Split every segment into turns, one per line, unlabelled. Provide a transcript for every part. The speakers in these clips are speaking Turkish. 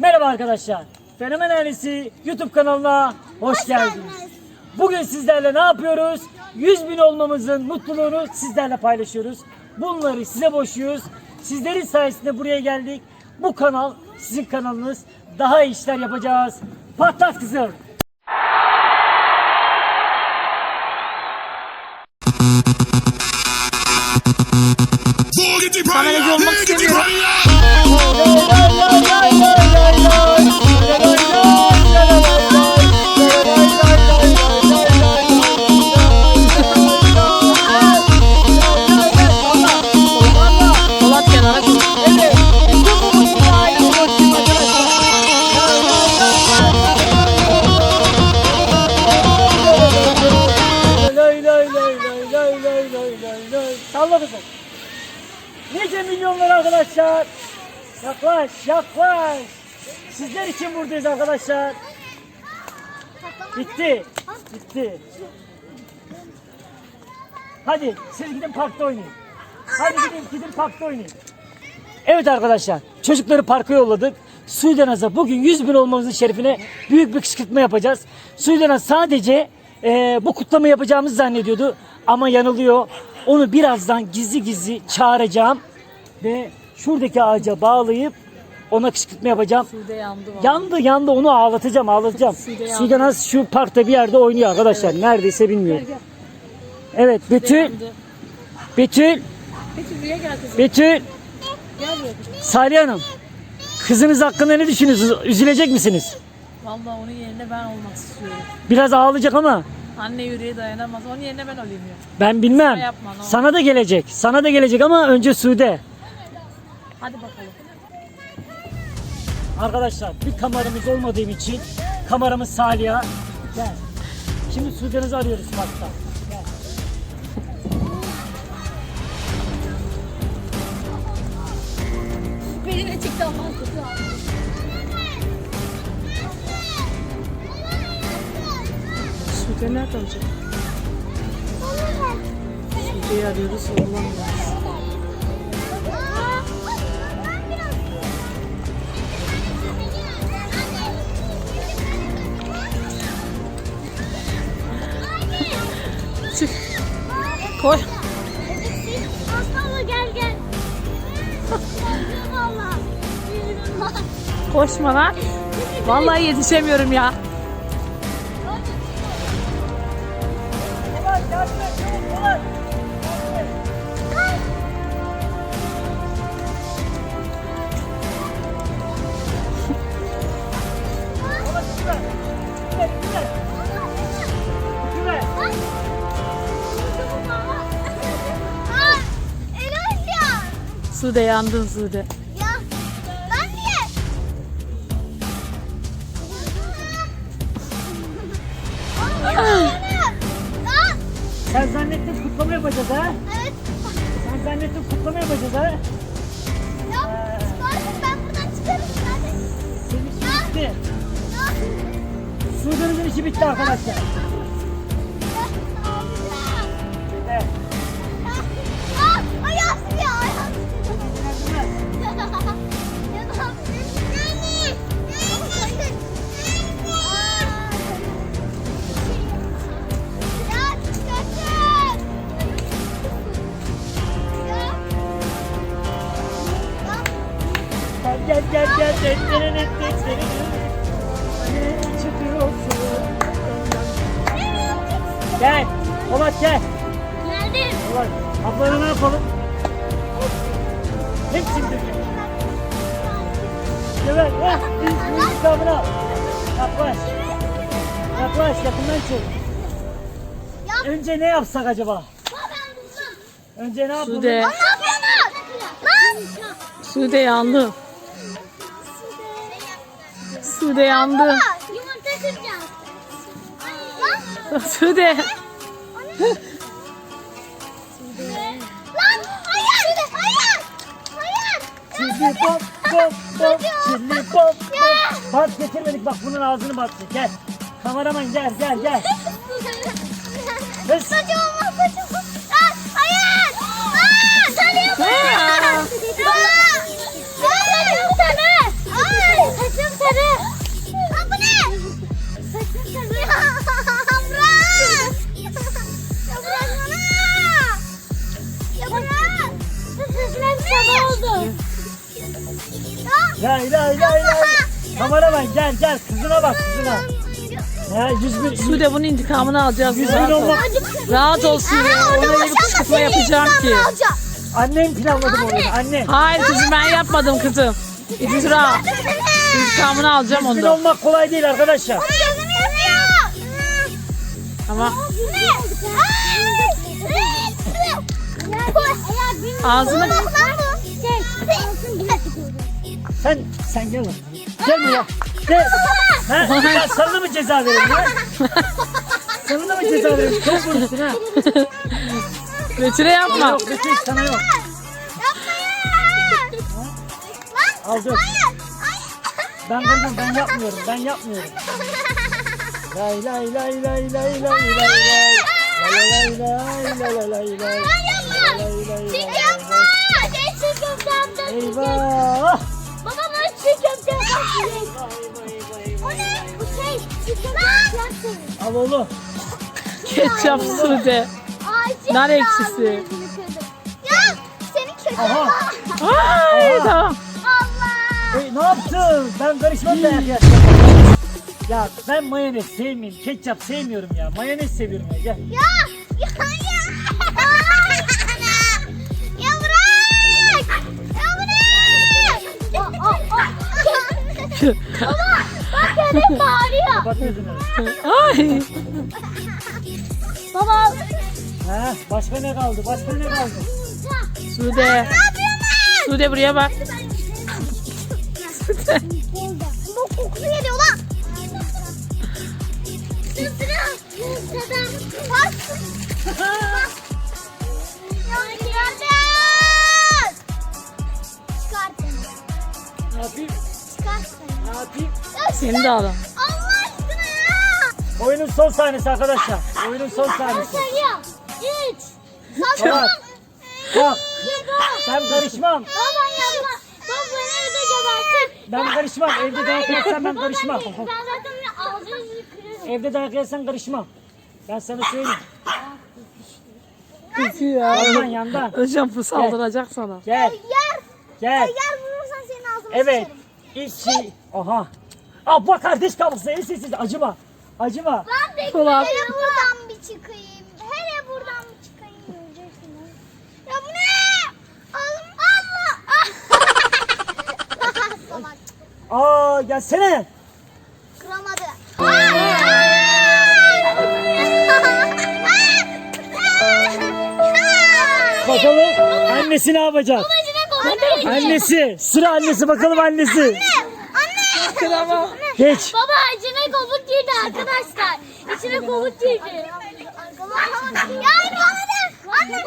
Merhaba arkadaşlar. Fenomen Ailesi YouTube kanalına hoş,
Hoş
geldiniz.
geldiniz.
Bugün sizlerle ne yapıyoruz? 100 bin olmamızın mutluluğunu sizlerle paylaşıyoruz. Bunları size boşuyoruz. Sizlerin sayesinde buraya geldik. Bu kanal sizin kanalınız. Daha iyi işler yapacağız. Patlat kızım.
Kameracı olmak istemiyorum.
Milyonlar arkadaşlar. Yaklaş yaklaş. Sizler için buradayız arkadaşlar. Bitti. Bitti. Hadi siz gidin parkta oynayın. Hadi gidin gidin parkta oynayın. Evet arkadaşlar çocukları parka yolladık. Suudanaz'a bugün 100 bin olmamızın şerefine büyük bir kışkırtma yapacağız. Suudanaz sadece e, bu kutlama yapacağımızı zannediyordu ama yanılıyor. Onu birazdan gizli gizli çağıracağım ve şuradaki ağaca bağlayıp ona kışkırtma yapacağım.
Sude yandı vallahi.
Yandı yandı onu ağlatacağım ağlatacağım.
Sude yandı.
Şu parkta bir yerde oynuyor arkadaşlar. Neredeyse bilmiyorum. Evet Betül,
Yandı.
Betül,
Peki buraya gel kızım.
Betül.
Gel buraya.
Salih Hanım, kızınız hakkında ne düşünüyorsunuz? Üzülecek misiniz?
Vallahi onun yerine ben olmak istiyorum.
Biraz ağlayacak ama
Anne yüreği dayanamaz. Onun yerine ben olayım ya.
ben bilmem.
Sana yapma.
Sana da gelecek. Sana da gelecek ama önce Sude.
Hadi bakalım.
Arkadaşlar bir kameramız olmadığım için kameramız Salih'a. Gel. Şimdi Sude'nizi arıyoruz parkta. Gel.
Beni de çıktı ama kötü
Sude nerede olacak? Sude'yi arıyoruz. Olamıyor. Çık. Koy.
Aslanla gel gel.
Koşma lan. Vallahi yetişemiyorum ya. Sude yandın Sude.
Ya ben niye?
Sen zannettin kutlama yapacağız ha?
Evet.
Sen zannettin kutlama yapacağız ha?
Ya, ben buradan çıkarım zaten.
Senin işin bitti.
Ya,
Sude'nizin işi bitti arkadaşlar. Gel. Polat gel.
Geldim.
Polat. Ablana ne yapalım? Hepsini dökelim. Evet. Eh, İlk intikamını al. Yaklaş. Yaklaş yakından çek. Önce ne yapsak acaba?
Baba, ben buldum.
Önce ne yapalım?
Sude.
Ne yapıyorsun? Lan!
Sude yandı. Sude yandı. Sude.
Lan! Hayır! Hayır! Hayır!
Çilli pop pop pop. Çilli pop pop. Bak getirmedik bak bunun ağzını battık. Gel. Kameraman gel gel gel. Kız.
Saçım Ya. Ya
la la la. Kameraman gel gel kızına bak kızına. Ya yüz bin,
Sude bunun intikamını alacağız.
yüz bin
Rahat ol.
olmak.
Rahat ol Sude. Ona öyle bir kışkırtma yapacağım ki.
Annem planladı bu oyunu annem.
Hayır kızım ben yapmadım kızım. İftira. İntikamını alacağım
Yüz bin
ondan.
olmak kolay değil arkadaşlar.
Ama ağzını
Sen sen gel lan. Gel buraya. Gel. Ha? Ya sana mı ceza verelim ya? Sana da mı ceza verelim? Çok vurursun ha.
Betül'e yapma.
Yok Betül sana yok. Al dur. Ben ben ben yapmıyorum. Ben yapmıyorum. Lay lay lay lay lay lay lay lay. Lay lay lay lay lay lay lay. Eyvah.
O ne? Bu şey yapacaksın.
Al oğlum.
Ketçap Sude. Nar ekşisi.
Ya senin kötü.
Aha.
Ay tamam.
Allah.
Ey, ne yaptın? Ben karışmam da ya. Ya ben mayonez sevmiyorum. Ketçap sevmiyorum ya. Mayonez seviyorum ya. Gel.
Ya ya Baba bak köpek bağırıyor.
Kapat gözünü.
Ay.
Baba.
Ha, başka ne kaldı? Başka ne kaldı?
Sude. Sude buraya bak.
Bu kokusu geliyor lan. Sıra. Sıra. Bak.
Seni de alın.
Allah aşkına ya.
Oyunun son sahnesi arkadaşlar. Oyunun son sahnesi.
Sayıyor. Üç.
Kalk.
Yedi.
Ben karışmam.
Baba yapma. Baba beni evde gebertin.
Ben karışmam. Evde dayak yersen ben karışmam.
Ben zaten ağzını kırarım.
Evde dayak yersen karışmam. Ben sana söyleyeyim.
Kızı ya.
Yandan yandan.
Hocam bu saldıracak sana.
Gel.
Yer.
Gel.
Yer vurursan senin ağzını
Evet. İlk şey. Aha. Abla kardeş kavgası. En sessiz. Acıma. Acıma.
Ben de
Ulan.
hele buradan bir çıkayım. Hele buradan bir çıkayım göreceksiniz. Ya bu ne? Oğlum Allah. Salak.
Aa gelsene.
Kıramadı.
Bakalım annesi ne yapacak?
Babacına kovalıyor.
Annesi. Sıra annesi bakalım annesi.
Kıramam.
Geç.
Baba içine kovuk girdi arkadaşlar. İçine kovuk girdi. Ya bana da. Anne.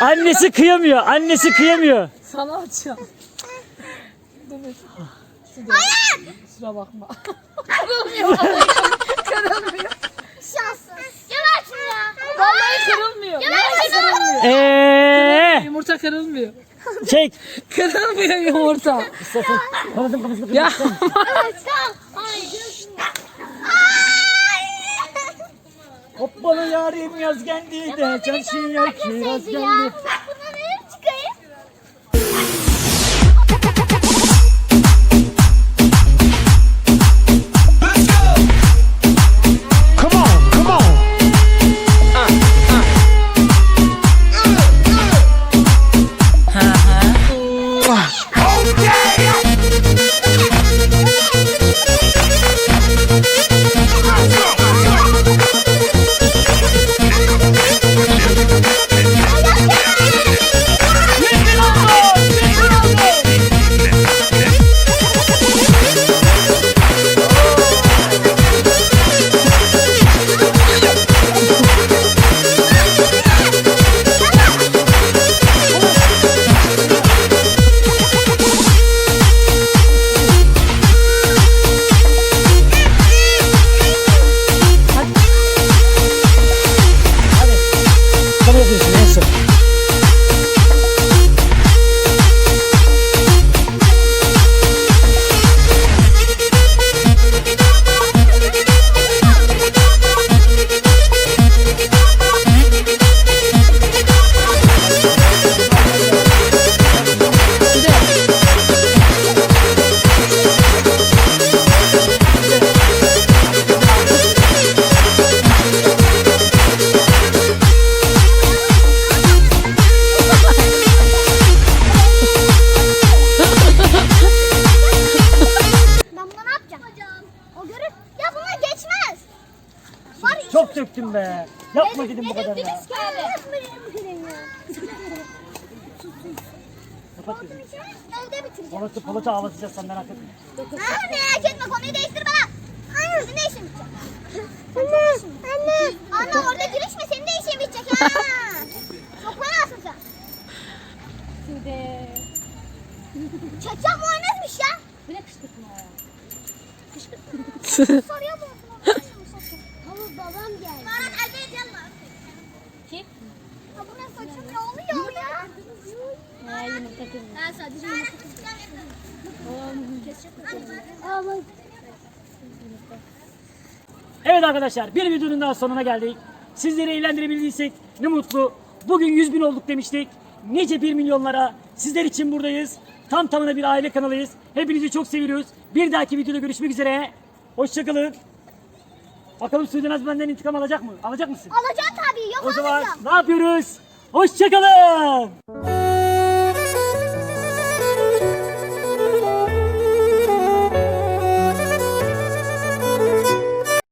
Annesi kıyamıyor. Annesi kıyamıyor.
Sana açacağım.
Hayır.
Kusura bakma.
Şanssız. Geber şunu ya.
Vallahi kırılmıyor.
Şunu.
kırılmıyor.
Eee.
Yumurta kırılmıyor.
Çek.
Kırılmıyor yumurta.
İstersen kafasını kafasını
Ya.
Hoppala yarim yaz geldi de çarşıya kiraz geldi. Yapma dedim bu kadar ya.
Dediniz ki abi.
Kapat dedim.
Evde bitireceğim.
Polat'ı Polat'ı ağlatacağız sen merak etme.
Aa, merak etme konuyu değiştir bana. Anne ne işin bitecek? Anne. Anne. Anne orada girişme senin de işin bitecek ha. Çok fenasın sen.
Sude.
Çaçak muayenezmiş ya.
Bu ne kışkırtma ya?
Soruyor mu? Ama babam geldi. Bu ne saçım ne oluyor ya?
Ha yumurta kırmızı.
Ben sadece yumurta
Evet arkadaşlar bir videonun daha sonuna geldik. Sizleri eğlendirebildiysek ne mutlu. Bugün 100 bin olduk demiştik. Nice 1 milyonlara sizler için buradayız. Tam tamına bir aile kanalıyız. Hepinizi çok seviyoruz. Bir dahaki videoda görüşmek üzere. Hoşçakalın. Bakalım Suudi Naz benden intikam alacak mı? Alacak mısın?
Alacağım tabii yok
O zaman
almayacağım.
ne yapıyoruz? Hoşçakalın.